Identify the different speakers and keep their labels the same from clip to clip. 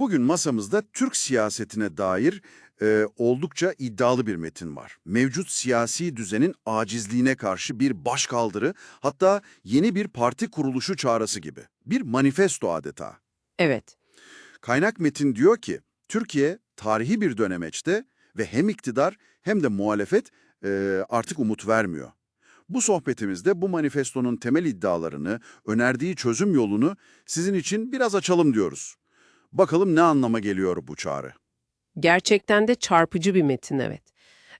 Speaker 1: Bugün masamızda Türk siyasetine dair e, oldukça iddialı bir metin var. Mevcut siyasi düzenin acizliğine karşı bir başkaldırı, hatta yeni bir parti kuruluşu çağrısı gibi. Bir manifesto adeta.
Speaker 2: Evet.
Speaker 1: Kaynak metin diyor ki, Türkiye tarihi bir dönemeçte ve hem iktidar hem de muhalefet e, artık umut vermiyor. Bu sohbetimizde bu manifestonun temel iddialarını, önerdiği çözüm yolunu sizin için biraz açalım diyoruz. Bakalım ne anlama geliyor bu çağrı?
Speaker 2: Gerçekten de çarpıcı bir metin evet.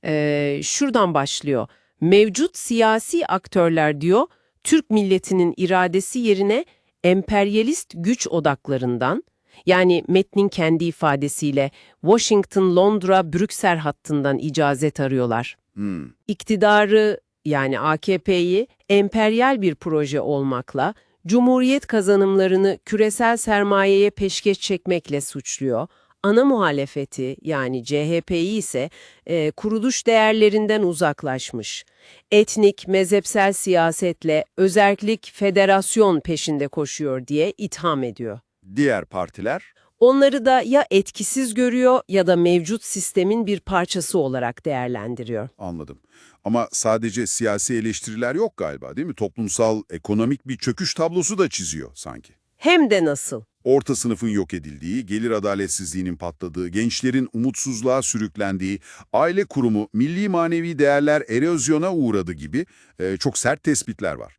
Speaker 2: Ee, şuradan başlıyor. Mevcut siyasi aktörler diyor, Türk milletinin iradesi yerine emperyalist güç odaklarından, yani metnin kendi ifadesiyle Washington, Londra, Brüksel hattından icazet arıyorlar.
Speaker 1: Hmm,
Speaker 2: iktidarı yani AKP'yi emperyal bir proje olmakla, cumhuriyet kazanımlarını küresel sermayeye peşkeş çekmekle suçluyor. Ana muhalefeti yani CHP'yi ise e, kuruluş değerlerinden uzaklaşmış. Etnik, mezhepsel siyasetle özerklik, federasyon peşinde koşuyor diye itham ediyor.
Speaker 1: Diğer partiler?
Speaker 2: Onları da ya etkisiz görüyor ya da mevcut sistemin bir parçası olarak değerlendiriyor.
Speaker 3: Anladım. Ama sadece siyasi eleştiriler yok galiba değil mi? Toplumsal, ekonomik bir çöküş tablosu da çiziyor sanki.
Speaker 2: Hem de nasıl?
Speaker 3: Orta sınıfın yok edildiği, gelir adaletsizliğinin patladığı, gençlerin umutsuzluğa sürüklendiği, aile kurumu, milli manevi değerler erozyona uğradı gibi e, çok sert tespitler var.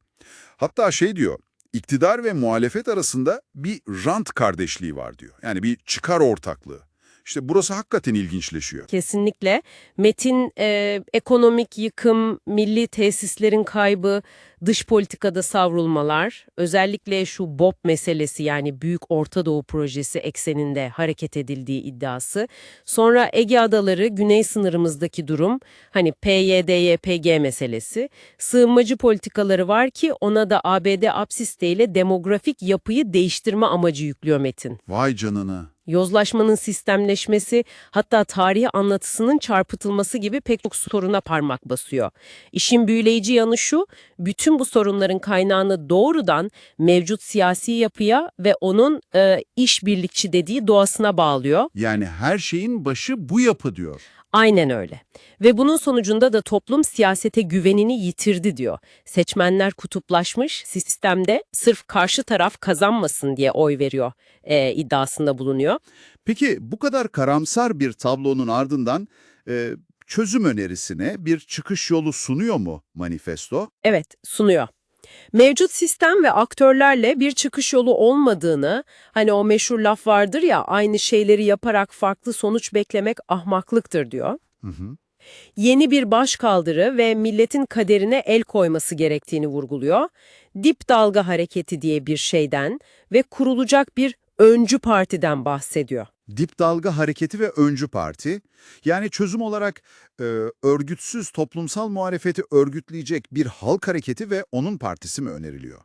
Speaker 3: Hatta şey diyor, iktidar ve muhalefet arasında bir rant kardeşliği var diyor. Yani bir çıkar ortaklığı. İşte burası hakikaten ilginçleşiyor.
Speaker 2: Kesinlikle. Metin e, ekonomik yıkım, milli tesislerin kaybı, dış politikada savrulmalar, özellikle şu BOP meselesi yani Büyük Orta Doğu Projesi ekseninde hareket edildiği iddiası. Sonra Ege Adaları, güney sınırımızdaki durum, hani PYD-YPG meselesi. Sığınmacı politikaları var ki ona da ABD apsisteyle demografik yapıyı değiştirme amacı yüklüyor Metin.
Speaker 3: Vay canına.
Speaker 2: Yozlaşmanın sistemleşmesi, hatta tarihi anlatısının çarpıtılması gibi pek çok soruna parmak basıyor. İşin büyüleyici yanı şu, bütün bu sorunların kaynağını doğrudan mevcut siyasi yapıya ve onun e, işbirlikçi dediği doğasına bağlıyor.
Speaker 3: Yani her şeyin başı bu yapı diyor.
Speaker 2: Aynen öyle. Ve bunun sonucunda da toplum siyasete güvenini yitirdi diyor. Seçmenler kutuplaşmış, sistemde sırf karşı taraf kazanmasın diye oy veriyor e, iddiasında bulunuyor.
Speaker 3: Peki bu kadar karamsar bir tablonun ardından e, çözüm önerisine bir çıkış yolu sunuyor mu manifesto?
Speaker 2: Evet, sunuyor. Mevcut sistem ve aktörlerle bir çıkış yolu olmadığını, hani o meşhur laf vardır ya, aynı şeyleri yaparak farklı sonuç beklemek ahmaklıktır diyor.
Speaker 3: Hı hı.
Speaker 2: Yeni bir başkaldırı ve milletin kaderine el koyması gerektiğini vurguluyor. Dip dalga hareketi diye bir şeyden ve kurulacak bir öncü partiden bahsediyor.
Speaker 3: Dip dalga hareketi ve öncü parti, yani çözüm olarak e, örgütsüz toplumsal muhalefeti örgütleyecek bir halk hareketi ve onun partisi mi öneriliyor?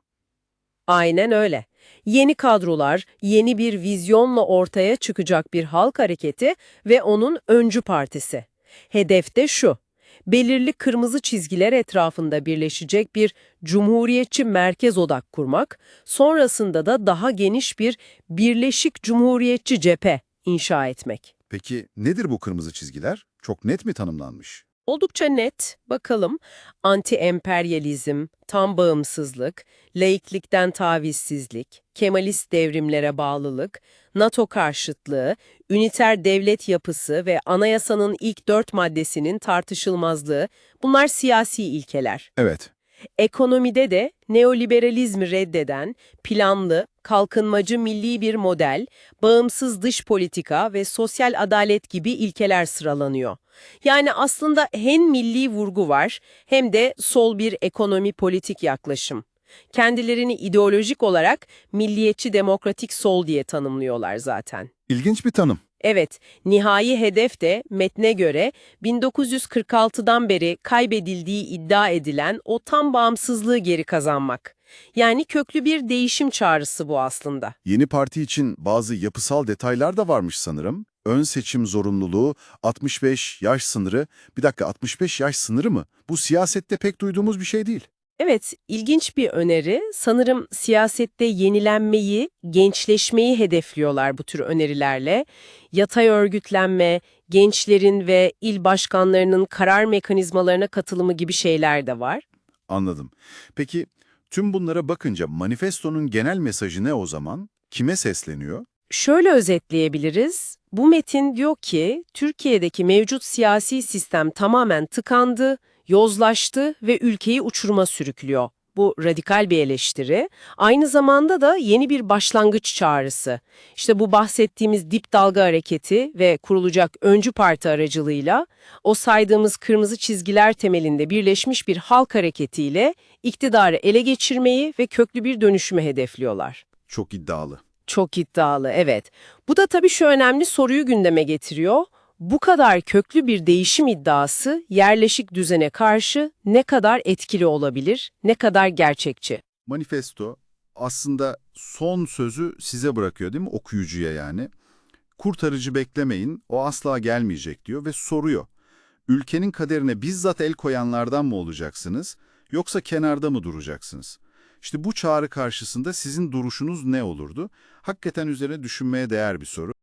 Speaker 2: Aynen öyle. Yeni kadrolar, yeni bir vizyonla ortaya çıkacak bir halk hareketi ve onun öncü partisi. Hedef de şu, belirli kırmızı çizgiler etrafında birleşecek bir cumhuriyetçi merkez odak kurmak, sonrasında da daha geniş bir birleşik cumhuriyetçi cephe inşa etmek.
Speaker 3: Peki nedir bu kırmızı çizgiler? Çok net mi tanımlanmış?
Speaker 2: Oldukça net, bakalım, anti-emperyalizm, tam bağımsızlık, laiklikten tavizsizlik, Kemalist devrimlere bağlılık, NATO karşıtlığı, üniter devlet yapısı ve anayasanın ilk dört maddesinin tartışılmazlığı, bunlar siyasi ilkeler.
Speaker 3: Evet.
Speaker 2: Ekonomide de neoliberalizmi reddeden, planlı, kalkınmacı milli bir model, bağımsız dış politika ve sosyal adalet gibi ilkeler sıralanıyor. Yani aslında hem milli vurgu var hem de sol bir ekonomi politik yaklaşım. Kendilerini ideolojik olarak milliyetçi demokratik sol diye tanımlıyorlar zaten.
Speaker 3: İlginç bir tanım.
Speaker 2: Evet, nihai hedef de metne göre 1946'dan beri kaybedildiği iddia edilen o tam bağımsızlığı geri kazanmak. Yani köklü bir değişim çağrısı bu aslında.
Speaker 3: Yeni parti için bazı yapısal detaylar da varmış sanırım. Ön seçim zorunluluğu, 65 yaş sınırı. Bir dakika 65 yaş sınırı mı? Bu siyasette pek duyduğumuz bir şey değil.
Speaker 2: Evet, ilginç bir öneri. Sanırım siyasette yenilenmeyi, gençleşmeyi hedefliyorlar bu tür önerilerle. Yatay örgütlenme, gençlerin ve il başkanlarının karar mekanizmalarına katılımı gibi şeyler de var.
Speaker 3: Anladım. Peki tüm bunlara bakınca manifestonun genel mesajı ne o zaman? Kime sesleniyor?
Speaker 2: Şöyle özetleyebiliriz. Bu metin diyor ki Türkiye'deki mevcut siyasi sistem tamamen tıkandı, yozlaştı ve ülkeyi uçuruma sürüklüyor. Bu radikal bir eleştiri. Aynı zamanda da yeni bir başlangıç çağrısı. İşte bu bahsettiğimiz dip dalga hareketi ve kurulacak öncü parti aracılığıyla o saydığımız kırmızı çizgiler temelinde birleşmiş bir halk hareketiyle iktidarı ele geçirmeyi ve köklü bir dönüşümü hedefliyorlar.
Speaker 3: Çok iddialı.
Speaker 2: Çok iddialı, evet. Bu da tabii şu önemli soruyu gündeme getiriyor. Bu kadar köklü bir değişim iddiası yerleşik düzene karşı ne kadar etkili olabilir, ne kadar gerçekçi?
Speaker 3: Manifesto aslında son sözü size bırakıyor değil mi? Okuyucuya yani. Kurtarıcı beklemeyin, o asla gelmeyecek diyor ve soruyor. Ülkenin kaderine bizzat el koyanlardan mı olacaksınız, yoksa kenarda mı duracaksınız? İşte bu çağrı karşısında sizin duruşunuz ne olurdu? Hakikaten üzerine düşünmeye değer bir soru.